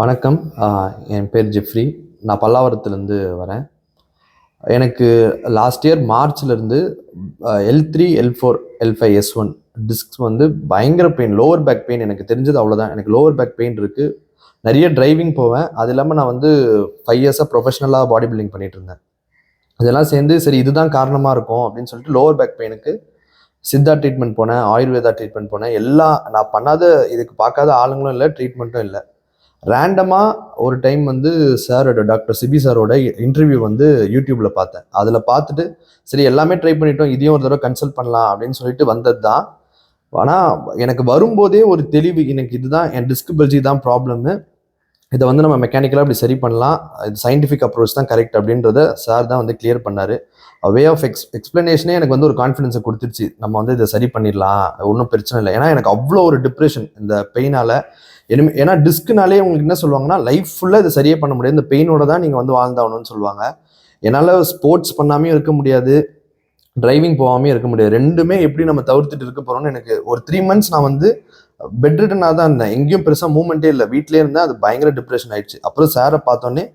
வணக்கம். என் பேர் ஜெஃப்ரி நான் பல்லாவரத்துலேருந்து வரேன். எனக்கு last year மார்ச்லேருந்து L three L four L five S one disc வந்து பயங்கர பெயின் லோவர் பேக் பெயின் எனக்கு தெரிஞ்சது அவ்வளோதான் எனக்கு லோவர் பேக் பெயின் இருக்குது நிறைய டிரைவிங் போவேன். அது இல்லாமல் நான் வந்து ஃபைவ் இயர்ஸாக ப்ரொஃபஷனலாக பாடி பில்டிங் பண்ணிட்டு இருந்தேன். இதெல்லாம் சேர்ந்து சரி இதுதான் காரணமாக இருக்கும் அப்படின்னு சொல்லிட்டு லோவர் பேக் பெயினுக்கு சித்தா ட்ரீட்மெண்ட் போனேன் ஆயுர்வேதா ட்ரீட்மெண்ட் போனேன். எல்லாம் நான் பண்ணாத இதுக்கு பார்க்காத ஆளுங்களும் இல்லை ட்ரீட்மெண்ட்டும் இல்லை. ரேண்டமாக ஒரு டைம் வந்து சாரோட டாக்டர் சிபி சாரோட இன்டர்வியூ வந்து யூடியூப்பில் பார்த்தேன். அதில் பார்த்துட்டு சரி எல்லாமே ட்ரை பண்ணிட்டோம் இதையும் ஒரு தடவை கன்சல்ட் பண்ணலாம் அப்படின்னு சொல்லிட்டு வந்தது தான் ஆனால் எனக்கு வரும்போதே ஒரு தெளிவு எனக்கு இதுதான் என் டிஸ்கபிலிட்டி தான் ப்ராப்ளம்னு இதை வந்து நம்ம மெக்கானிக்கலாக இப்படி சரி பண்ணலாம். இது சயின்டிஃபிக் அப்ரோச் தான் கரெக்ட் அப்படின்றத சார் தான் வந்து கிளியர் பண்ணார். வே ஆஃப் எக்ஸ் எக்ஸ்பிளனேஷனே எனக்கு வந்து ஒரு கான்ஃபிடன்ஸை கொடுத்துருச்சு. நம்ம வந்து இதை சரி பண்ணிடலாம். ஒன்றும் பிரச்சனை இல்லை. ஏன்னா எனக்கு அவ்வளோ ஒரு டிப்ரெஷன் இந்த பெயினால் இனிமே ஏன்னா டிஸ்க்குனாலே உங்களுக்கு என்ன சொல்லுவாங்கன்னா லைஃப் ஃபுல்லாக இதை சரியே பண்ண முடியாது. இந்த பெயினோட தான் நீங்கள் வந்து வாழ்ந்தாகணும்னு சொல்லுவாங்க. என்னால் ஸ்போர்ட்ஸ் பண்ணாமையும் இருக்க முடியாது. டிரைவிங் போகாமே இருக்க முடியாது. ரெண்டுமே எப்படி நம்ம தவிர்த்துட்டு இருக்க போகிறோம்னு எனக்கு ஒரு த்ரீ மந்த்ஸ் நான் வந்து பெட்ரிட்டனாக தான் இருந்தேன். எங்கேயும் பெருசாக மூவ்மெண்ட்டே இல்லை. வீட்டிலே இருந்தேன். அது பயங்கர டிப்ரெஷன் ஆயிடுச்சு. அப்புறம் சாரை பார்த்தோன்னே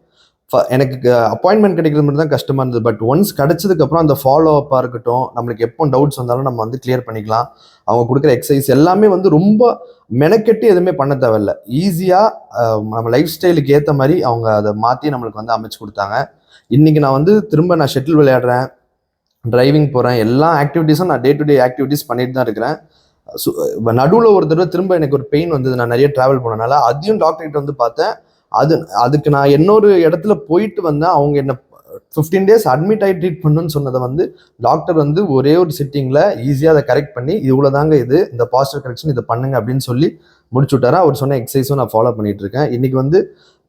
ஃப- எனக்கு அப்பாயின்மெண்ட் கிடைக்கிறது மட்டும் தான் கஷ்டமாக இருந்தது. பட் ஒன்ஸ் கிடச்சதுக்கப்புறம் அந்த ஃபாலோ அப்பாக இருக்கட்டும் நம்மளுக்கு எப்போ டவுட்ஸ் வந்தாலும் நம்ம வந்து கிளியர் பண்ணிக்கலாம். அவங்க கொடுக்குற எக்ஸசைஸ் எல்லாமே வந்து ரொம்ப மெனக்கெட்டு எதுவுமே பண்ண தேவையில்ல. ஈஸியாக நம்ம லைஃப் ஸ்டைலுக்கு ஏற்ற மாதிரி அவங்க அதை மாற்றி நம்மளுக்கு வந்து அமைச்சு கொடுத்தாங்க. இன்றைக்கி நான் வந்து திரும்ப நான் ஷெட்டில் விளையாடுறேன் டிரைவிங் போகிறேன் எல்லா ஆக்டிவிட்டீஸும் நான் டே டு டே ஆக்டிவிட்டீஸ் பண்ணிட்டு தான் இருக்கிறேன். நடுவில் ஒரு தடவை திரும்ப எனக்கு ஒரு பெயின் வந்தது. நான் நிறைய ட்ராவல் பண்ணனால அதையும் டாக்டர்கிட்ட வந்து பார்த்தேன். அது அதுக்கு நான் இன்னொரு இடத்துல போயிட்டு வந்தேன். அவங்க என்ன ஃபிஃப்டீன் டேஸ் அட்மிட் ஆகி ட்ரீட் பண்ணுன்னு சொன்னதை வந்து டாக்டர் வந்து ஒரே ஒரு சிட்டிங்கில் ஈஸியாக அதை கரெக்ட் பண்ணி இவ்வளோதாங்க இது. இந்த பாசிட்டிவ் கரெக்ஷன் இதை பண்ணுங்க அப்படின்னு சொல்லி முடிச்சு விட்டாரு அவர் சொன்ன எக்ஸசைஸும் நான் ஃபாலோ பண்ணிட்டு இருக்கேன். இன்னைக்கு வந்து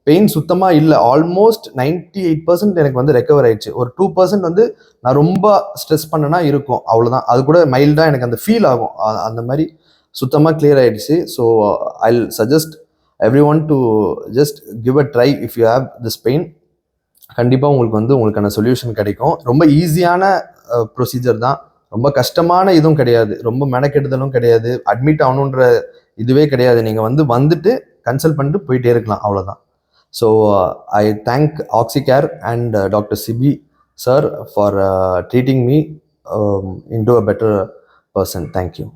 பெயின் சுத்தமாக இல்லை. ஆல்மோஸ்ட் 98% எயிட் பர்சன்ட் எனக்கு வந்து ரெக்கவர் ஆயிடுச்சு. ஒரு டூ பர்சன்ட் வந்து நான் ரொம்ப ஸ்ட்ரெஸ் பண்ணனா இருக்கும். அவ்வளோதான் அது கூட மைல்டாக எனக்கு அந்த ஃபீல் ஆகும். அந்த மாதிரி சுத்தமாக கிளியர் ஆயிடுச்சு. So I suggest everyone to just give a try if you have this pain கண்டிப்பாக உங்களுக்கு வந்து உங்களுக்கான சொல்யூஷன் கிடைக்கும். ரொம்ப ஈஸியான ப்ரொசீஜர் தான். ரொம்ப கஷ்டமான இதுவும் கிடையாது. ரொம்ப மெனக்கெடுதலும் கிடையாது. அட்மிட் ஆகணுன்ற இதுவே கிடையாது. நீங்கள் வந்து வந்துட்டு கன்சல்ட் பண்ணிட்டு போயிட்டே இருக்கலாம். அவ்வளோதான் So uh, I thank OxyCare and uh, Dr. Sibi sir for uh, treating me um, into a better person. Thank you.